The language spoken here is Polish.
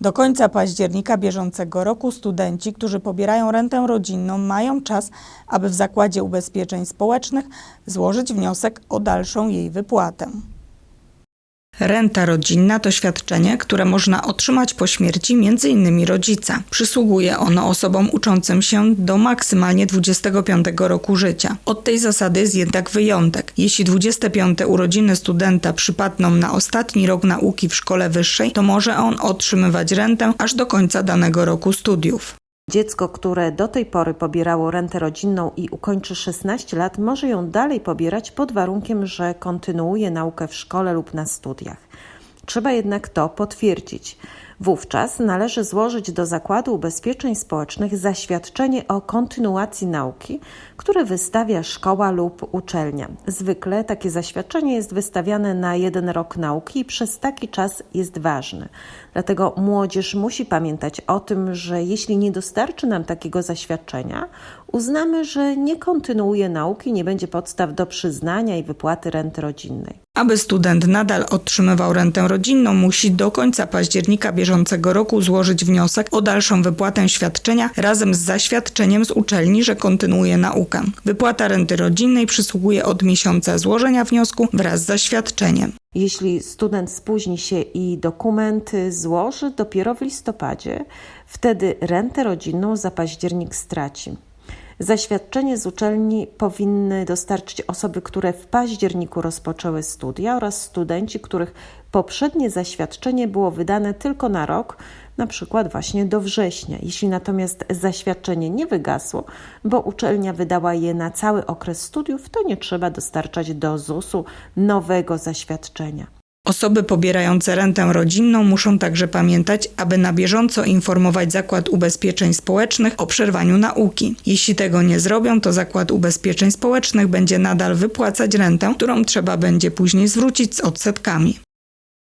Do końca października bieżącego roku studenci, którzy pobierają rentę rodzinną, mają czas, aby w Zakładzie Ubezpieczeń Społecznych złożyć wniosek o dalszą jej wypłatę. Renta rodzinna to świadczenie, które można otrzymać po śmierci m.in. rodzica. Przysługuje ono osobom uczącym się do maksymalnie 25 roku życia. Od tej zasady jest jednak wyjątek. Jeśli 25 urodziny studenta przypadną na ostatni rok nauki w szkole wyższej, to może on otrzymywać rentę aż do końca danego roku studiów. Dziecko, które do tej pory pobierało rentę rodzinną i ukończy 16 lat, może ją dalej pobierać pod warunkiem, że kontynuuje naukę w szkole lub na studiach. Trzeba jednak to potwierdzić. Wówczas należy złożyć do Zakładu Ubezpieczeń Społecznych zaświadczenie o kontynuacji nauki, które wystawia szkoła lub uczelnia. Zwykle takie zaświadczenie jest wystawiane na jeden rok nauki i przez taki czas jest ważne. Dlatego młodzież musi pamiętać o tym, że jeśli nie dostarczy nam takiego zaświadczenia, uznamy, że nie kontynuuje nauki, nie będzie podstaw do przyznania i wypłaty renty rodzinnej. Aby student nadal otrzymywał rentę rodzinną, musi do końca października bieżącego roku złożyć wniosek o dalszą wypłatę świadczenia razem z zaświadczeniem z uczelni, że kontynuuje naukę. Wypłata renty rodzinnej przysługuje od miesiąca złożenia wniosku wraz z zaświadczeniem. Jeśli student spóźni się i dokumenty złoży dopiero w listopadzie, wtedy rentę rodzinną za październik straci. Zaświadczenie z uczelni powinny dostarczyć osoby, które w październiku rozpoczęły studia oraz studenci, których poprzednie zaświadczenie było wydane tylko na rok, na przykład właśnie do września. Jeśli natomiast zaświadczenie nie wygasło, bo uczelnia wydała je na cały okres studiów, to nie trzeba dostarczać do ZUS-u nowego zaświadczenia. Osoby pobierające rentę rodzinną muszą także pamiętać, aby na bieżąco informować Zakład Ubezpieczeń Społecznych o przerwaniu nauki. Jeśli tego nie zrobią, to Zakład Ubezpieczeń Społecznych będzie nadal wypłacać rentę, którą trzeba będzie później zwrócić z odsetkami.